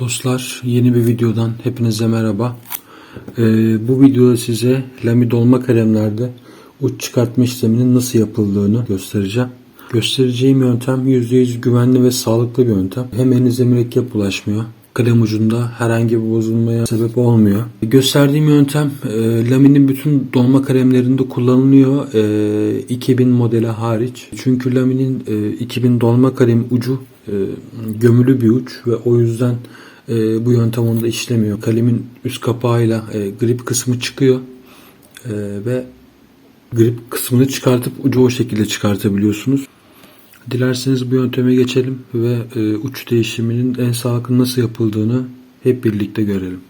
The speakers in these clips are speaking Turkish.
Dostlar yeni bir videodan hepinize merhaba. Ee, bu videoda size lami dolma kalemlerde uç çıkartma işleminin nasıl yapıldığını göstereceğim. Göstereceğim yöntem %100 güvenli ve sağlıklı bir yöntem. Hem elinize mürekkep bulaşmıyor. Kalem ucunda herhangi bir bozulmaya sebep olmuyor. Gösterdiğim yöntem e, laminin bütün dolma kalemlerinde kullanılıyor. E, 2000 modeli hariç. Çünkü laminin e, 2000 dolma kalem ucu e, gömülü bir uç ve o yüzden e, bu yöntem onda işlemiyor. Kalemin üst kapağıyla e, grip kısmı çıkıyor e, ve grip kısmını çıkartıp ucu o şekilde çıkartabiliyorsunuz. Dilerseniz bu yönteme geçelim ve e, uç değişiminin en sağlıklı nasıl yapıldığını hep birlikte görelim.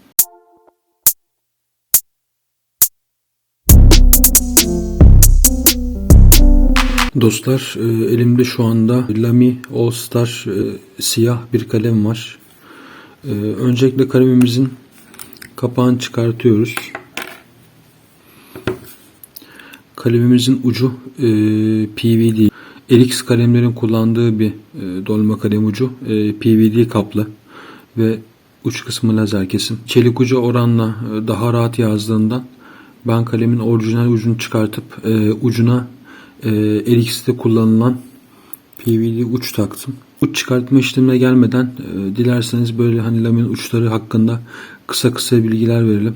Dostlar e, elimde şu anda Lamy All Star e, siyah bir kalem var. E, öncelikle kalemimizin kapağını çıkartıyoruz. Kalemimizin ucu e, PVD. LX kalemlerin kullandığı bir e, dolma kalem ucu e, PVD kaplı ve uç kısmı lazer kesim. Çelik ucu oranla e, daha rahat yazdığından ben kalemin orijinal ucunu çıkartıp e, ucuna e, LX'de kullanılan PVD uç taktım. Uç çıkartma işlemine gelmeden e, dilerseniz böyle hani lamin uçları hakkında kısa kısa bilgiler verelim.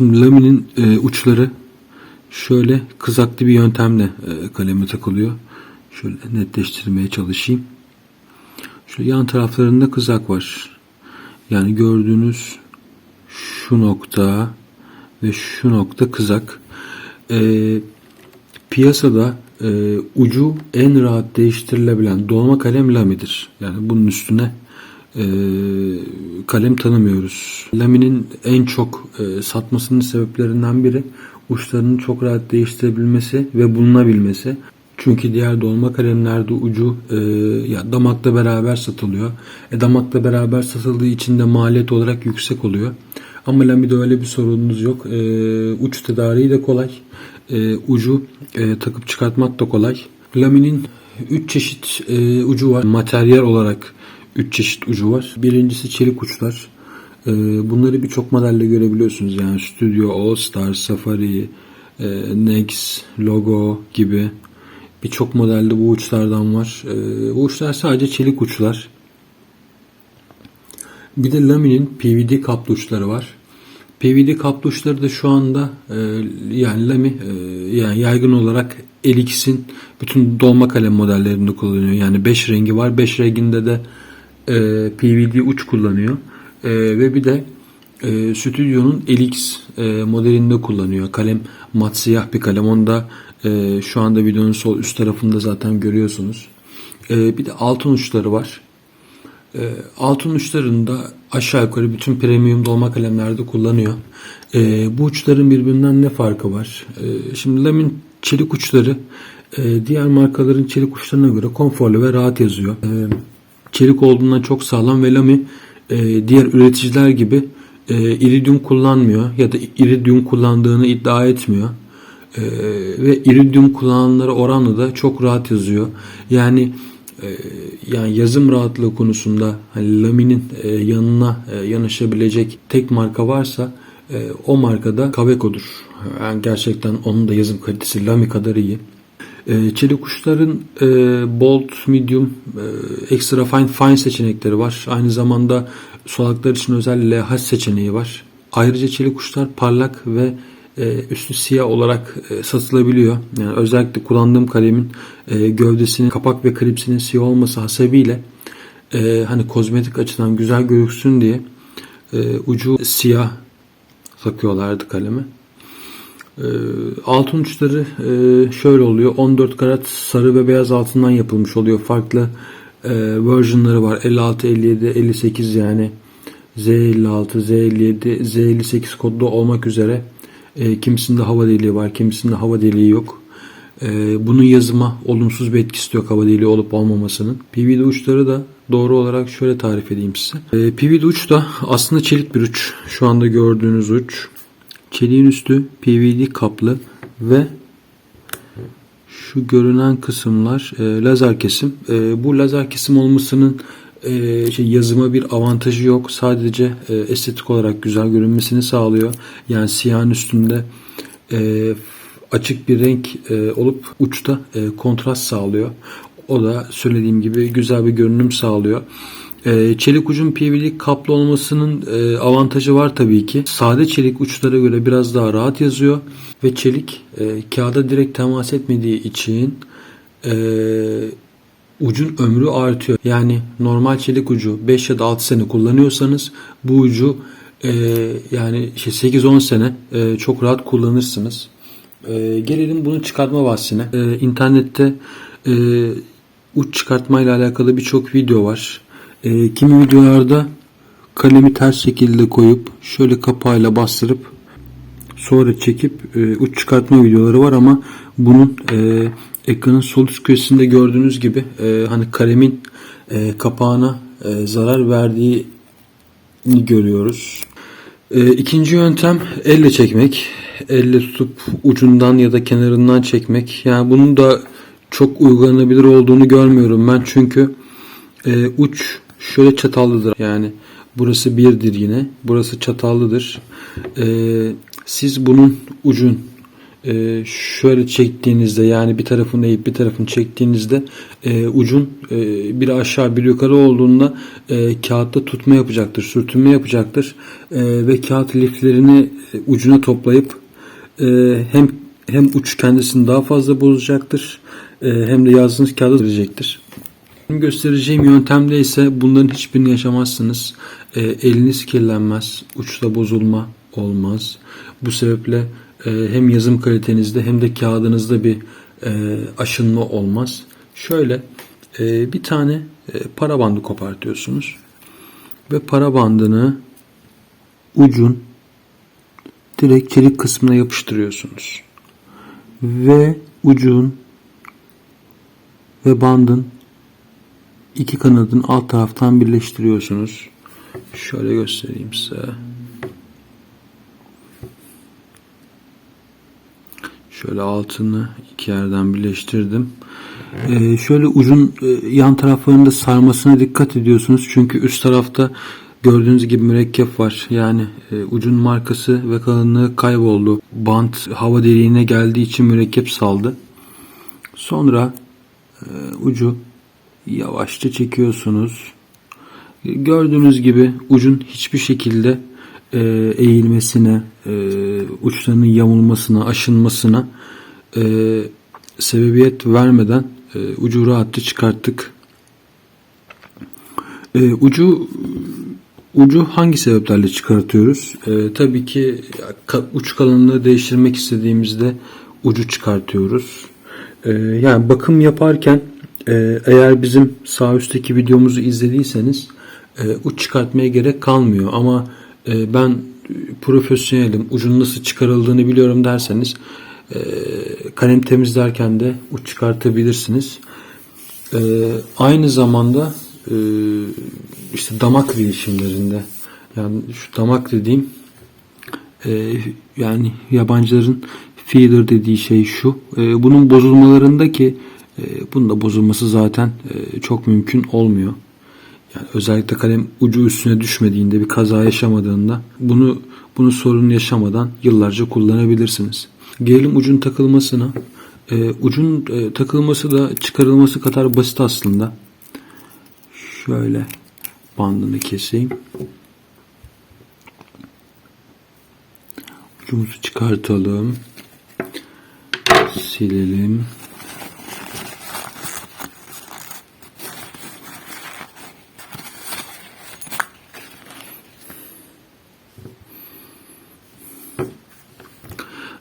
Laminin e, uçları şöyle kızaklı bir yöntemle e, kaleme takılıyor. Şöyle netleştirmeye çalışayım. Şöyle yan taraflarında kızak var. Yani gördüğünüz şu nokta ve şu nokta kızak. Ee, piyasada e, ucu en rahat değiştirilebilen dolma kalem lamidir. Yani bunun üstüne e, kalem tanımıyoruz. Laminin en çok e, satmasının sebeplerinden biri uçlarının çok rahat değiştirebilmesi ve bulunabilmesi. Çünkü diğer dolma kalemlerde ucu e, ya damakla beraber satılıyor. E, damakla beraber satıldığı için de maliyet olarak yüksek oluyor. Ama Lami'de öyle bir sorununuz yok. E, uç tedariği de kolay. E, ucu e, takıp çıkartmak da kolay. Lami'nin 3 çeşit e, ucu var. Materyal olarak 3 çeşit ucu var. Birincisi çelik uçlar. E, bunları birçok modelde görebiliyorsunuz. Yani Studio, All Star, Safari, e, Nex, Logo gibi birçok modelde bu uçlardan var. E, bu uçlar sadece çelik uçlar. Bir de Lami'nin PVD kaplı uçları var. PVD kaplı uçları da şu anda e, yani Lamy e, yani yaygın olarak LX'in bütün dolma kalem modellerinde kullanıyor. Yani 5 rengi var. 5 renginde de e, PVD uç kullanıyor. E, ve bir de e, Studio'nun LX e, modelinde kullanıyor. Kalem mat siyah bir kalem. Onda e, şu anda videonun sol üst tarafında zaten görüyorsunuz. E, bir de altın uçları var. E, altın uçlarında aşağı yukarı bütün premium dolma kalemlerde kullanıyor. E, bu uçların birbirinden ne farkı var? E, şimdi Lamin çelik uçları e, diğer markaların çelik uçlarına göre konforlu ve rahat yazıyor. E, çelik olduğundan çok sağlam ve Lamy e, diğer üreticiler gibi e, iridium kullanmıyor ya da iridium kullandığını iddia etmiyor. E, ve iridium kullananlara oranla da çok rahat yazıyor. Yani yani yazım rahatlığı konusunda hani Lami'nin e, yanına e, yanaşabilecek tek marka varsa e, o markada Kaweco'dur. Yani gerçekten onun da yazım kalitesi Lamy kadar iyi. Çelik uçların e, bold, medium, extra fine, fine seçenekleri var. Aynı zamanda solaklar için özel LH seçeneği var. Ayrıca çelik uçlar parlak ve üstü siyah olarak e, satılabiliyor. Yani özellikle kullandığım kalemin e, gövdesinin kapak ve klipsinin siyah olması hasebiyle e, hani kozmetik açıdan güzel gözüksün diye e, ucu siyah takıyorlardı kaleme. E, altın uçları e, şöyle oluyor. 14 karat sarı ve beyaz altından yapılmış oluyor. Farklı e, versionları var. 56, 57, 58 yani Z56, Z57, Z58 kodlu olmak üzere e, kimisinde hava deliği var, kimisinde hava deliği yok. E, bunun yazıma olumsuz bir etkisi yok hava deliği olup olmamasının. PVD uçları da doğru olarak şöyle tarif edeyim size. E, PVD uç da aslında çelik bir uç. Şu anda gördüğünüz uç. Çeliğin üstü PVD kaplı ve şu görünen kısımlar e, lazer kesim. E, bu lazer kesim olmasının e, şey yazıma bir avantajı yok. Sadece e, estetik olarak güzel görünmesini sağlıyor. Yani siyahın üstünde e, açık bir renk e, olup uçta e, kontrast sağlıyor. O da söylediğim gibi güzel bir görünüm sağlıyor. E, çelik ucun PVD kaplı olmasının e, avantajı var tabii ki. Sade çelik uçlara göre biraz daha rahat yazıyor ve çelik e, kağıda direkt temas etmediği için e, ucun ömrü artıyor. Yani normal çelik ucu 5 ya da 6 sene kullanıyorsanız bu ucu e, yani işte 8-10 sene e, çok rahat kullanırsınız. E, gelelim bunun çıkartma bahsine. E, internette e, uç çıkartma ile alakalı birçok video var. E, kimi videolarda kalemi ters şekilde koyup şöyle kapağıyla bastırıp sonra çekip e, uç çıkartma videoları var ama bunun e, ekranın sol üst köşesinde gördüğünüz gibi e, hani kalemin e, kapağına e, zarar verdiğini görüyoruz. E, ikinci yöntem elle çekmek. Elle tutup ucundan ya da kenarından çekmek. Yani bunun da çok uygulanabilir olduğunu görmüyorum ben çünkü e, uç şöyle çatallıdır. Yani burası birdir yine. Burası çatallıdır. E, siz bunun ucun e, şöyle çektiğinizde yani bir tarafını eğip bir tarafını çektiğinizde e, ucun e, biri aşağı bir yukarı olduğunda e, kağıtta tutma yapacaktır, sürtünme yapacaktır e, ve kağıt liflerini e, ucuna toplayıp e, hem hem uç kendisini daha fazla bozacaktır e, hem de yazdığınız kağıda verecektir. Benim göstereceğim yöntemde ise bunların hiçbirini yaşamazsınız. E, eliniz kirlenmez, uçta bozulma olmaz. Bu sebeple hem yazım kalitenizde hem de kağıdınızda bir e, aşınma olmaz. Şöyle e, bir tane e, para bandı kopartıyorsunuz ve para bandını ucun direkt çelik kısmına yapıştırıyorsunuz ve ucun ve bandın iki kanadın alt taraftan birleştiriyorsunuz. Şöyle göstereyim size. Şöyle altını iki yerden birleştirdim. Ee, şöyle ucun e, yan taraflarında sarmasına dikkat ediyorsunuz. Çünkü üst tarafta gördüğünüz gibi mürekkep var. Yani e, ucun markası ve kalınlığı kayboldu. Bant hava deliğine geldiği için mürekkep saldı. Sonra e, ucu yavaşça çekiyorsunuz. Gördüğünüz gibi ucun hiçbir şekilde e, eğilmesine, e, uçlarının yamulmasına, aşınmasına e, sebebiyet vermeden e, ucu rahatça çıkarttık. E, ucu ucu hangi sebeplerle çıkartıyoruz? E, tabii ki uç kalınlığı değiştirmek istediğimizde ucu çıkartıyoruz. E, yani bakım yaparken e, eğer bizim sağ üstteki videomuzu izlediyseniz e, uç çıkartmaya gerek kalmıyor ama e, ben profesyonelim ucun nasıl çıkarıldığını biliyorum derseniz e, kalem temizlerken de uç çıkartabilirsiniz. E, aynı zamanda e, işte damak değişimlerinde yani şu damak dediğim e, yani yabancıların feeder dediği şey şu. E, bunun bozulmalarındaki e, bunun da bozulması zaten e, çok mümkün olmuyor. Yani özellikle kalem ucu üstüne düşmediğinde bir kaza yaşamadığında bunu bunu sorun yaşamadan yıllarca kullanabilirsiniz. Gelelim ucun takılmasına. E, ucun e, takılması da çıkarılması kadar basit aslında. Şöyle bandını keseyim. Ucumuzu çıkartalım. Silelim.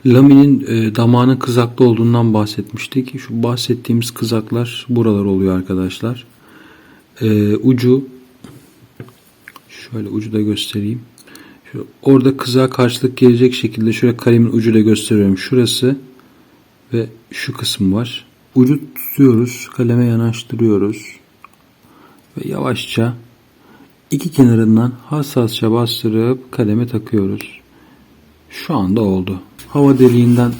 Laminin e, damağının kızaklı olduğundan bahsetmiştik. Şu bahsettiğimiz kızaklar buralar oluyor arkadaşlar. E, ucu şöyle ucu da göstereyim. Şu, orada kızağa karşılık gelecek şekilde şöyle kalemin ucuyla gösteriyorum. Şurası ve şu kısım var. Ucu tutuyoruz. Kaleme yanaştırıyoruz. Ve yavaşça iki kenarından hassasça bastırıp kaleme takıyoruz. Şu anda oldu. Hava deliğinden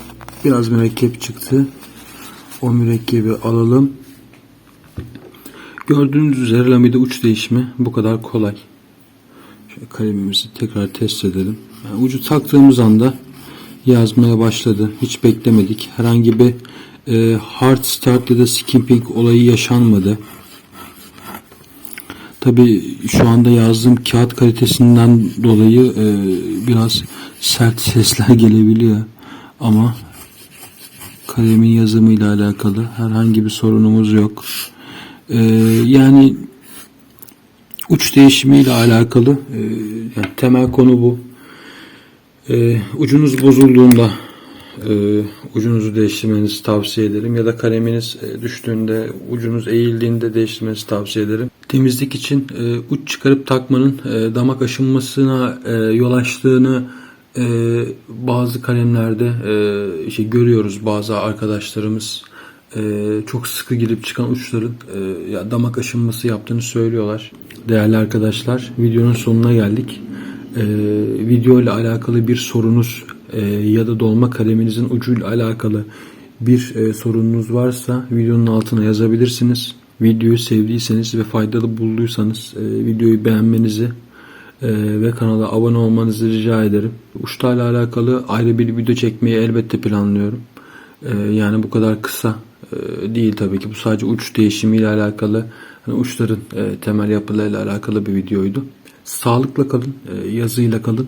biraz mürekkep çıktı. O mürekkebi alalım. Gördüğünüz üzere lamide uç değişimi bu kadar kolay. Şöyle kalemimizi tekrar test edelim. Yani ucu taktığımız anda yazmaya başladı. Hiç beklemedik. Herhangi bir e, hard start ya da skipping olayı yaşanmadı. Tabi şu anda yazdığım kağıt kalitesinden dolayı e, biraz sert sesler gelebiliyor. Ama kalemin yazımıyla alakalı herhangi bir sorunumuz yok. E, yani uç değişimiyle alakalı e, yani temel konu bu. E, ucunuz bozulduğunda e, ucunuzu değiştirmenizi tavsiye ederim ya da kaleminiz e, düştüğünde ucunuz eğildiğinde değiştirmenizi tavsiye ederim. Temizlik için e, uç çıkarıp takmanın e, damak aşınmasına e, yol açtığını e, bazı kalemlerde e, şey görüyoruz bazı arkadaşlarımız e, çok sıkı girip çıkan uçların e, ya damak aşınması yaptığını söylüyorlar. Değerli arkadaşlar videonun sonuna geldik. E, video ile alakalı bir sorunuz e, ya da dolma kaleminizin ucuyla alakalı bir e, sorununuz varsa videonun altına yazabilirsiniz. Videoyu sevdiyseniz ve faydalı bulduysanız e, videoyu beğenmenizi ve kanala abone olmanızı rica ederim. Uçlarla alakalı ayrı bir video çekmeyi elbette planlıyorum. Yani bu kadar kısa değil tabii ki. Bu sadece uç değişimiyle alakalı, hani uçların temel yapılarıyla alakalı bir videoydu. Sağlıkla kalın, yazıyla kalın.